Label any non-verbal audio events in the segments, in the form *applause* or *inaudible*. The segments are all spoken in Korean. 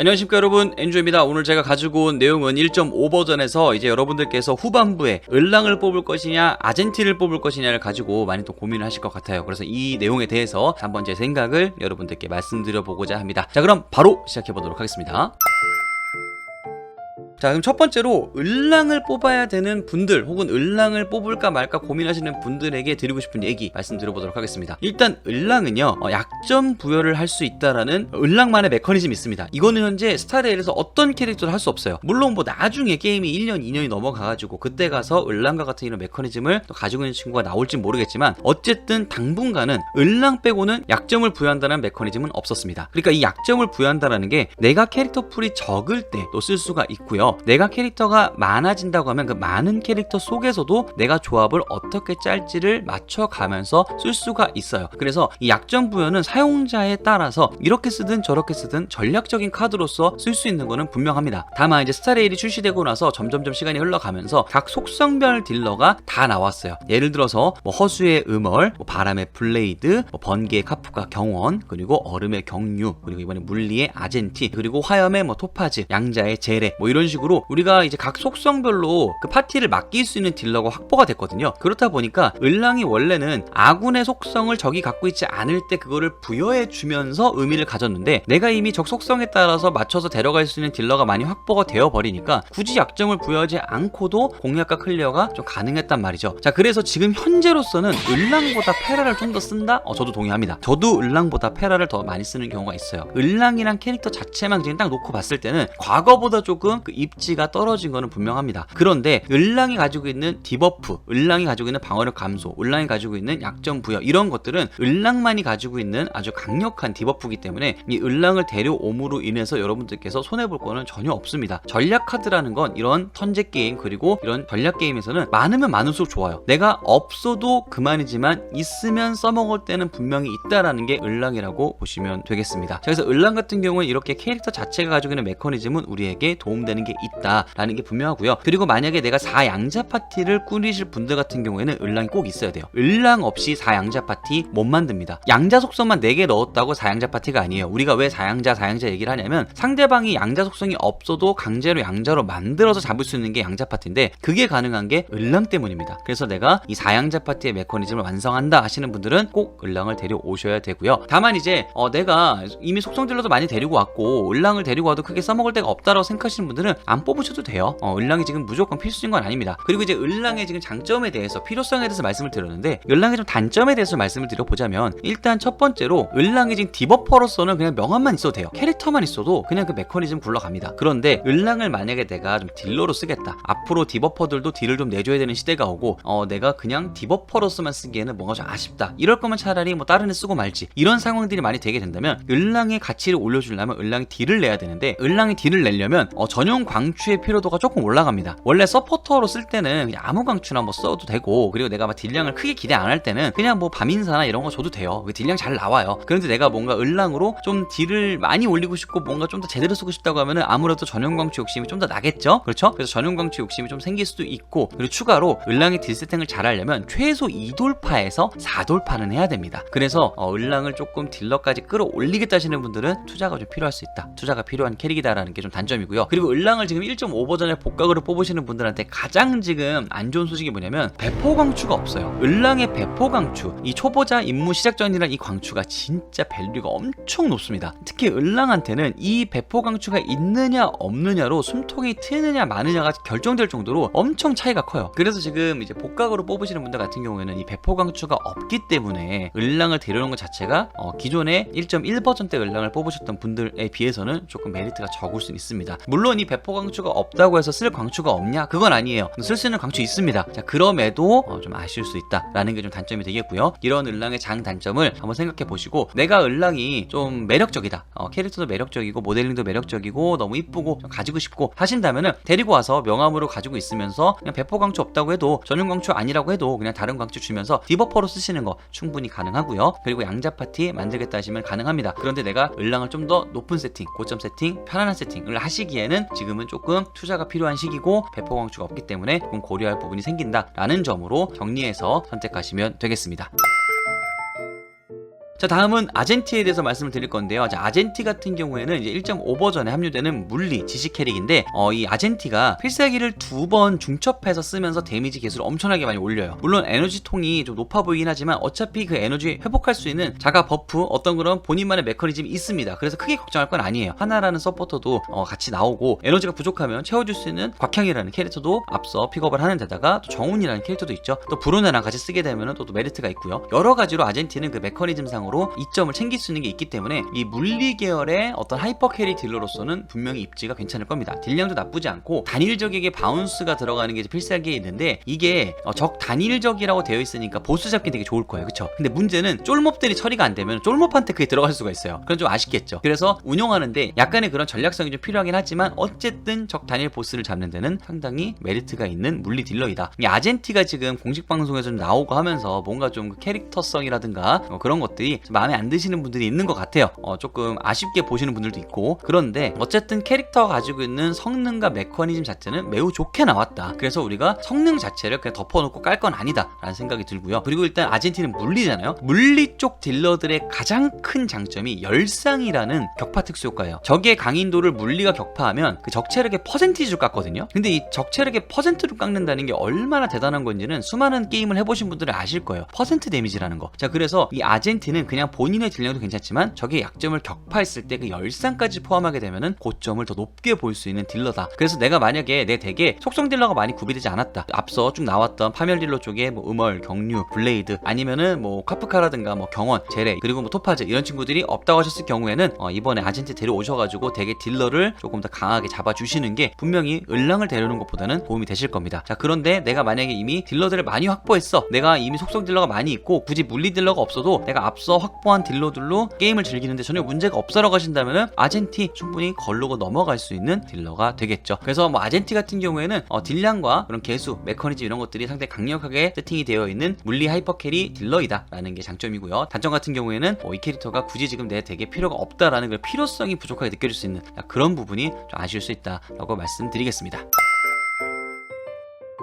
안녕하십니까 여러분. 엔조입니다. 오늘 제가 가지고 온 내용은 1.5 버전에서 이제 여러분들께서 후반부에 을랑을 뽑을 것이냐 아젠티를 뽑을 것이냐를 가지고 많이 또 고민을 하실 것 같아요. 그래서 이 내용에 대해서 한번 제 생각을 여러분들께 말씀드려 보고자 합니다. 자 그럼 바로 시작해 보도록 하겠습니다 자 그럼 첫 번째로 을랑을 뽑아야 되는 분들 혹은 을랑을 뽑을까 말까 고민하시는 분들에게 드리고 싶은 얘기 말씀드려보도록 하겠습니다. 일단 을랑은요 어, 약점 부여를 할 수 있다라는 을랑만의 메커니즘이 있습니다. 이거는 현재 스타레일에서 어떤 캐릭터도 할 수 없어요. 물론 뭐 나중에 게임이 1년 2년이 넘어가가지고 그때 가서 을랑과 같은 이런 메커니즘을 또 가지고 있는 친구가 나올지 모르겠지만 어쨌든 당분간은 을랑 빼고는 약점을 부여한다는 메커니즘은 없었습니다. 그러니까 이 약점을 부여한다는 게 내가 캐릭터 풀이 적을 때 또 쓸 수가 있고요 내가 캐릭터가 많아진다고 하면 그 많은 캐릭터 속에서도 내가 조합을 어떻게 짤지를 맞춰가면서 쓸 수가 있어요. 그래서 이 약점 부여는 사용자에 따라서 이렇게 쓰든 저렇게 쓰든 전략적인 카드로서 쓸 수 있는 거는 분명합니다. 다만 이제 스타레일이 출시되고 나서 점점점 시간이 흘러가면서 각 속성별 딜러가 다 나왔어요. 예를 들어서 뭐 허수의 음월, 뭐 바람의 블레이드, 뭐 번개의 카프가 경원, 그리고 얼음의 경류, 그리고 이번에 물리의 아젠티, 그리고 화염의 뭐 토파즈, 양자의 제레, 뭐 이런 식으로 우리가 이제 각 속성별로 그 파티를 맡길 수 있는 딜러가 확보가 됐거든요. 그렇다 보니까 을랑이 원래는 아군의 속성을 적이 갖고 있지 않을 때 그거를 부여해 주면서 의미를 가졌는데 내가 이미 적 속성에 따라서 맞춰서 데려갈 수 있는 딜러가 많이 확보가 되어 버리니까 굳이 약점을 부여하지 않고도 공략과 클리어가 좀 가능했단 말이죠. 자, 그래서 지금 현재로서는 을랑보다 페라를 좀 더 쓴다? 어, 저도 동의합니다. 저도 을랑보다 페라를 더 많이 쓰는 경우가 있어요. 을랑이란 캐릭터 자체만 지금 딱 놓고 봤을 때는 과거보다 조금 그 입지가 떨어진 거는 분명합니다. 그런데 을랑이 가지고 있는 디버프, 을랑이 가지고 있는 방어력 감소, 을랑이 가지고 있는 약점 부여 이런 것들은 을랑만이 가지고 있는 아주 강력한 디버프이기 때문에 이 을랑을 데려옴으로 인해서 여러분들께서 손해 볼 거는 전혀 없습니다. 전략 카드라는 건 이런 턴제 게임 그리고 이런 전략 게임에서는 많으면 많을수록 좋아요. 내가 없어도 그만이지만 있으면 써먹을 때는 분명히 있다라는 게 을랑이라고 보시면 되겠습니다. 자, 그래서 을랑 같은 경우는 이렇게 캐릭터 자체가 가지고 있는 메커니즘은 우리에게 도움되는 게 있다라는 게 분명하고요. 그리고 만약에 내가 4양자 파티를 꾸리실 분들 같은 경우에는 을랑이 꼭 있어야 돼요. 을랑 없이 4양자 파티 못 만듭니다. 양자 속성만 4개 넣었다고 4양자 파티가 아니에요. 우리가 왜 4양자 4양자 얘기를 하냐면 상대방이 양자 속성이 없어도 강제로 양자로 만들어서 잡을 수 있는 게 양자 파티인데 그게 가능한 게 을랑 때문입니다. 그래서 내가 이 4양자 파티의 메커니즘을 완성한다 하시는 분들은 꼭 을랑을 데려오셔야 되고요. 다만 이제 어, 내가 이미 속성 딜러도 많이 데리고 왔고 을랑을 데리고 와도 크게 써먹을 데가 없다라고 생각하시는 분들은 안 뽑으셔도 돼요. 어, 을랑이 지금 무조건 필수인 건 아닙니다. 그리고 이제 을랑의 지금 장점에 대해서 필요성에 대해서 말씀을 드렸는데 을랑의 좀 단점에 대해서 말씀을 드려보자면 일단 첫 번째로 을랑이 지금 디버퍼로서는 그냥 명함만 있어도 돼요. 캐릭터만 있어도 그냥 그 메커니즘 굴러갑니다. 그런데 을랑을 만약에 내가 좀 딜러로 쓰겠다. 앞으로 디버퍼들도 딜을 좀 내줘야 되는 시대가 오고 어, 내가 그냥 디버퍼로서만 쓰기에는 뭔가 좀 아쉽다. 이럴 거면 차라리 뭐 다른 애 쓰고 말지. 이런 상황들이 많이 되게 된다면 을랑의 가치를 올려주려면 을랑이 딜을 내야 되는데 을랑이 딜을 내려면 어, 전용 광 추의 필요도가 조금 올라갑니다. 원래 서포터로 쓸 때는 아무 광추나 뭐 써도 되고 그리고 내가 막 딜량을 크게 기대 안 할 때는 그냥 뭐 밤인사나 이런 거 줘도 돼요. 그 딜량 잘 나와요. 그런데 내가 뭔가 을랑으로 좀 딜을 많이 올리고 싶고 뭔가 좀 더 제대로 쓰고 싶다고 하면은 아무래도 전용 광추 욕심이 좀 더 나겠죠? 그렇죠? 그래서 전용 광추 욕심이 좀 생길 수도 있고 그리고 추가로 을랑의 딜 세팅을 잘 하려면 최소 2돌파에서 4돌파는 해야 됩니다. 그래서 어, 을랑을 조금 딜러까지 끌어올리겠다 하시는 분들은 투자가 좀 필요할 수 있다. 투자가 필요한 캐릭이다라는 게 좀 단점이고요. 그리고 을랑을 지금 1.5 버전의 복각으로 뽑으시는 분들한테 가장 지금 안 좋은 소식이 뭐냐면 배포 광추가 없어요. 을랑의 배포 광추, 이 초보자 임무 시작 전이란 이 광추가 진짜 밸류가 엄청 높습니다. 특히 을랑한테는 이 배포 광추가 있느냐 없느냐로 숨통이 트느냐 마느냐가 결정될 정도로 엄청 차이가 커요. 그래서 지금 이제 복각으로 뽑으시는 분들 같은 경우에는 이 배포 광추가 없기 때문에 을랑을 데려오는 것 자체가 어, 기존의 1.1 버전 때 을랑을 뽑으셨던 분들에 비해서는 조금 메리트가 적을 수 있습니다. 물론 이 배포 광추가 없다고 해서 쓸 광추가 없냐? 그건 아니에요. 쓸 수 있는 광추 있습니다. 자, 그럼에도 어, 좀 아쉬울 수 있다라는 게 좀 단점이 되겠고요. 이런 을랑의 장 단점을 한번 생각해 보시고 내가 을랑이 좀 매력적이다. 어, 캐릭터도 매력적이고 모델링도 매력적이고 너무 이쁘고 좀 가지고 싶고 하신다면은 데리고 와서 명함으로 가지고 있으면서 그냥 배포 광추 없다고 해도 전용 광추 아니라고 해도 그냥 다른 광추 주면서 디버퍼로 쓰시는 거 충분히 가능하고요. 그리고 양자 파티 만들겠다 하시면 가능합니다. 그런데 내가 을랑을 좀 더 높은 세팅, 고점 세팅, 편안한 세팅을 하시기에는 지금 은 조금 투자가 필요한 시기고 배포 광추가 없기 때문에 조금 고려할 부분이 생긴다라는 점으로 정리해서 선택하시면 되겠습니다. 자 다음은 아젠티에 대해서 말씀을 드릴 건데요. 자, 아젠티 같은 경우에는 이제 1.5 버전에 합류되는 물리 지식 캐릭인데 어, 이 아젠티가 필살기를 두 번 중첩해서 쓰면서 데미지 개수를 엄청나게 많이 올려요. 물론 에너지 통이 좀 높아 보이긴 하지만 어차피 그 에너지 회복할 수 있는 자가 버프 어떤 그런 본인만의 메커니즘이 있습니다. 그래서 크게 걱정할 건 아니에요. 하나라는 서포터도 어, 같이 나오고 에너지가 부족하면 채워줄 수 있는 곽향이라는 캐릭터도 앞서 픽업을 하는 데다가 또 정훈이라는 캐릭터도 있죠. 또 브루네랑 같이 쓰게 되면 또, 또 메리트가 있고요. 여러 가지로 아젠티는 그 메커니즘 상으로 이점을 챙길 수 있는 게 있기 때문에 이 물리 계열의 어떤 하이퍼 캐리 딜러로서는 분명히 입지가 괜찮을 겁니다. 딜량도 나쁘지 않고 단일적에게 바운스가 들어가는 게 필살기에 있는데 이게 어, 적 단일적이라고 되어 있으니까 보스 잡기 되게 좋을 거예요. 그쵸? 근데 문제는 쫄몹들이 처리가 안 되면 쫄몹한테 그게 들어갈 수가 있어요. 그건 좀 아쉽겠죠. 그래서 운영하는데 약간의 그런 전략성이 좀 필요하긴 하지만 어쨌든 적 단일 보스를 잡는 데는 상당히 메리트가 있는 물리 딜러이다. 이 아젠티가 지금 공식 방송에서 좀 나오고 하면서 뭔가 좀그 캐릭터성이라든가 어, 그런 것들이 좀 마음에 안 드시는 분들이 있는 것 같아요. 어, 조금 아쉽게 보시는 분들도 있고 그런데 어쨌든 캐릭터가 가지고 있는 성능과 메커니즘 자체는 매우 좋게 나왔다. 그래서 우리가 성능 자체를 그냥 덮어놓고 깔 건 아니다 라는 생각이 들고요. 그리고 일단 아젠티는 물리잖아요. 물리 쪽 딜러들의 가장 큰 장점이 열상이라는 격파 특수 효과예요. 적의 강인도를 물리가 격파하면 그 적체력의 퍼센티지를 깎거든요. 근데 이 적체력의 퍼센트를 깎는다는 게 얼마나 대단한 건지는 수많은 게임을 해보신 분들은 아실 거예요. 퍼센트 데미지라는 거. 자 그래서 이 아젠티는 그냥 본인의 딜량도 괜찮지만 적의 약점을 격파했을 때 그 열상까지 포함하게 되면은 고점을 더 높게 볼 수 있는 딜러다. 그래서 내가 만약에 내 덱에 속성 딜러가 많이 구비되지 않았다. 앞서 쭉 나왔던 파멸 딜러 쪽에 뭐 음월, 경류, 블레이드 아니면은 뭐 카프카라든가 뭐 경원, 제레 그리고 뭐 토파즈 이런 친구들이 없다고 하셨을 경우에는 어, 이번에 아젠티 데려오셔가지고 덱의 딜러를 조금 더 강하게 잡아주시는 게 분명히 을랑을 데려오는 것보다는 도움이 되실 겁니다. 자 그런데 내가 만약에 이미 딜러들을 많이 확보했어. 내가 이미 속성 딜러가 많이 있고 굳이 물리 딜러가 없어도 내가 앞서 확보한 딜러들로 게임을 즐기는데 전혀 문제가 없어라고 하신다면은 아젠티 충분히 걸르고 넘어갈 수 있는 딜러가 되겠죠. 그래서 뭐 아젠티 같은 경우에는 어, 딜량과 그런 개수, 메커니즘 이런 것들이 상당히 강력하게 세팅이 되어 있는 물리 하이퍼 캐리 딜러이다라는 게 장점이고요. 단점 같은 경우에는 어, 이 캐릭터가 굳이 지금 내 덱에 필요가 없다라는 그 필요성이 부족하게 느껴질 수 있는 그런 부분이 좀 아쉬울 수 있다라고 말씀드리겠습니다.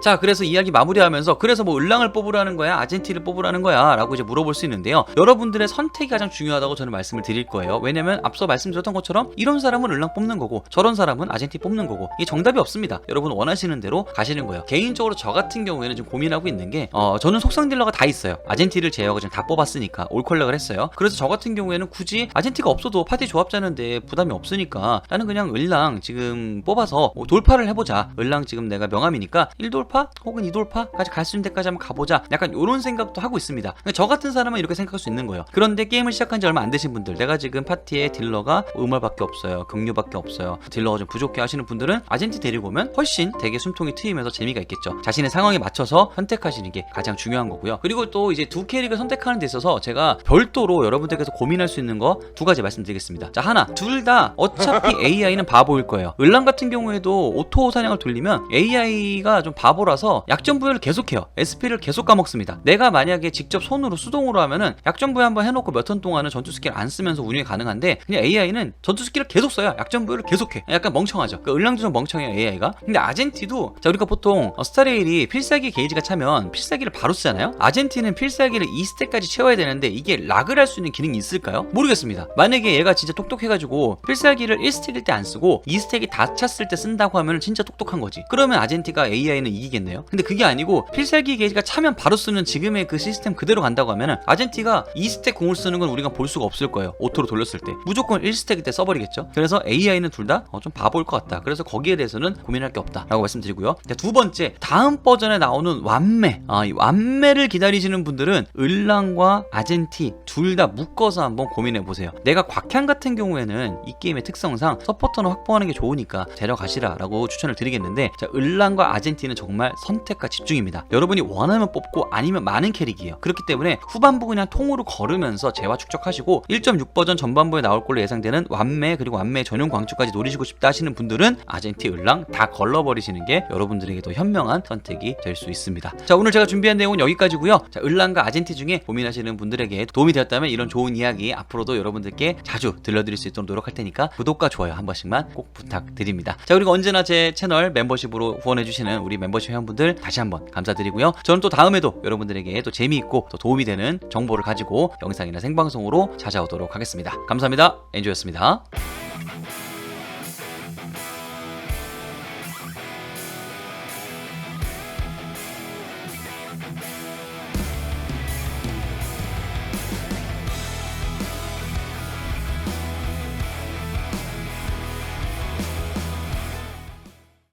자, 그래서 이야기 마무리하면서 그래서 뭐 을랑을 뽑으라는 거야, 아젠티를 뽑으라는 거야 라고 이제 물어볼 수 있는데요. 여러분들의 선택이 가장 중요하다고 저는 말씀을 드릴 거예요. 왜냐면 앞서 말씀드렸던 것처럼 이런 사람은 을랑 뽑는 거고 저런 사람은 아젠티 뽑는 거고 이게 정답이 없습니다. 여러분 원하시는 대로 가시는 거예요. 개인적으로 저 같은 경우에는 좀 고민하고 있는 게 어, 저는 속성 딜러가 다 있어요. 아젠티를 제외하고 지금 다 뽑았으니까 올 컬렉을 했어요. 그래서 저 같은 경우에는 굳이 아젠티가 없어도 파티 조합 짜는데 부담이 없으니까 나는 그냥 을랑 지금 뽑아서 뭐 돌파를 해보자. 을랑 지금 내가 명함이니까 1돌 파 혹은 2돌파까지 갈 수 있는 데까지 한번 가보자. 약간 이런 생각도 하고 있습니다. 저 같은 사람은 이렇게 생각할 수 있는 거예요. 그런데 게임을 시작한 지 얼마 안 되신 분들, 내가 지금 파티에 딜러가 음월밖에 없어요. 경류밖에 없어요. 딜러가 좀 부족해 하시는 분들은 아젠티 데리고 오면 훨씬 되게 숨통이 트이면서 재미가 있겠죠. 자신의 상황에 맞춰서 선택하시는 게 가장 중요한 거고요. 그리고 또 이제 두 캐릭을 선택하는 데 있어서 제가 별도로 여러분들께서 고민할 수 있는 거 두 가지 말씀드리겠습니다. 자, 하나, 둘 다 어차피 *laughs* AI는 바보일 거예요. 을랑 같은 경우에도 오토 사냥을 돌리면 AI가 좀 바보 라서 약점 부여를 계속해요. SP를 계속 까먹습니다. 내가 만약에 직접 손으로 수동으로 하면은 약점 부여 한번 해놓고 몇 턴 동안은 전투 스킬 안 쓰면서 운영이 가능한데 그냥 AI는 전투 스킬을 계속 써요. 약점 부여를 계속해. 약간 멍청하죠. 그 을랑도 좀 멍청해요 AI가. 근데 아젠티도 자 우리가 보통 어, 스타레일이 필살기 게이지가 차면 필살기를 바로 쓰잖아요. 아젠티는 필살기를 2스택까지 채워야 되는데 이게 락을 할 수 있는 기능이 있을까요? 모르겠습니다. 만약에 얘가 진짜 똑똑해가지고 필살기를 1스택일 때 안 쓰고 2스택이 다 찼을 때 쓴다고 하면 진짜 똑똑한 거지. 그러면 아젠티가 AI는 이기 겠네요. 근데 그게 아니고 필살기 게이지가 차면 바로 쓰는 지금의 그 시스템 그대로 간다고 하면은 아젠티가 2스택 공을 쓰는 건 우리가 볼 수가 없을 거예요. 오토로 돌렸을 때. 무조건 1스택 때 써버리겠죠. 그래서 AI는 둘 다 좀 바보일 것 같다. 그래서 거기에 대해서는 고민할 게 없다 라고 말씀드리고요. 자, 두 번째 다음 버전에 나오는 완매. 아, 이 완매를 기다리시는 분들은 을랑과 아젠티 둘 다 묶어서 한번 고민해 보세요. 내가 곽향 같은 경우에는 이 게임의 특성상 서포터는 확보하는 게 좋으니까 데려가시라 라고 추천을 드리겠는데 자, 을랑과 아젠티는 정말 선택과 집중입니다. 여러분이 원하면 뽑고 아니면 많은 캐릭이에요. 그렇기 때문에 후반부 그냥 통으로 걸으면서 재화 축적하시고 1.6 버전 전반부에 나올 걸로 예상되는 완매 그리고 완매 전용 광주까지 노리시고 싶다 하시는 분들은 아젠티 을랑 다 걸러버리시는 게 여러분들에게 더 현명한 선택이 될 수 있습니다. 자 오늘 제가 준비한 내용은 여기까지고요. 자 을랑과 아젠티 중에 고민하시는 분들에게 도움이 되었다면 이런 좋은 이야기 앞으로도 여러분들께 자주 들려드릴 수 있도록 노력할 테니까 구독과 좋아요 한 번씩만 꼭 부탁드립니다. 자 그리고 언제나 제 채널 멤버십으로 후원해주시는 우리 멤버십 회원분들 다시 한번 감사드리고요. 저는 또 다음에도 여러분들에게 또 재미있고 또 도움이 되는 정보를 가지고 영상이나 생방송으로 찾아오도록 하겠습니다. 감사합니다. 엔조였습니다.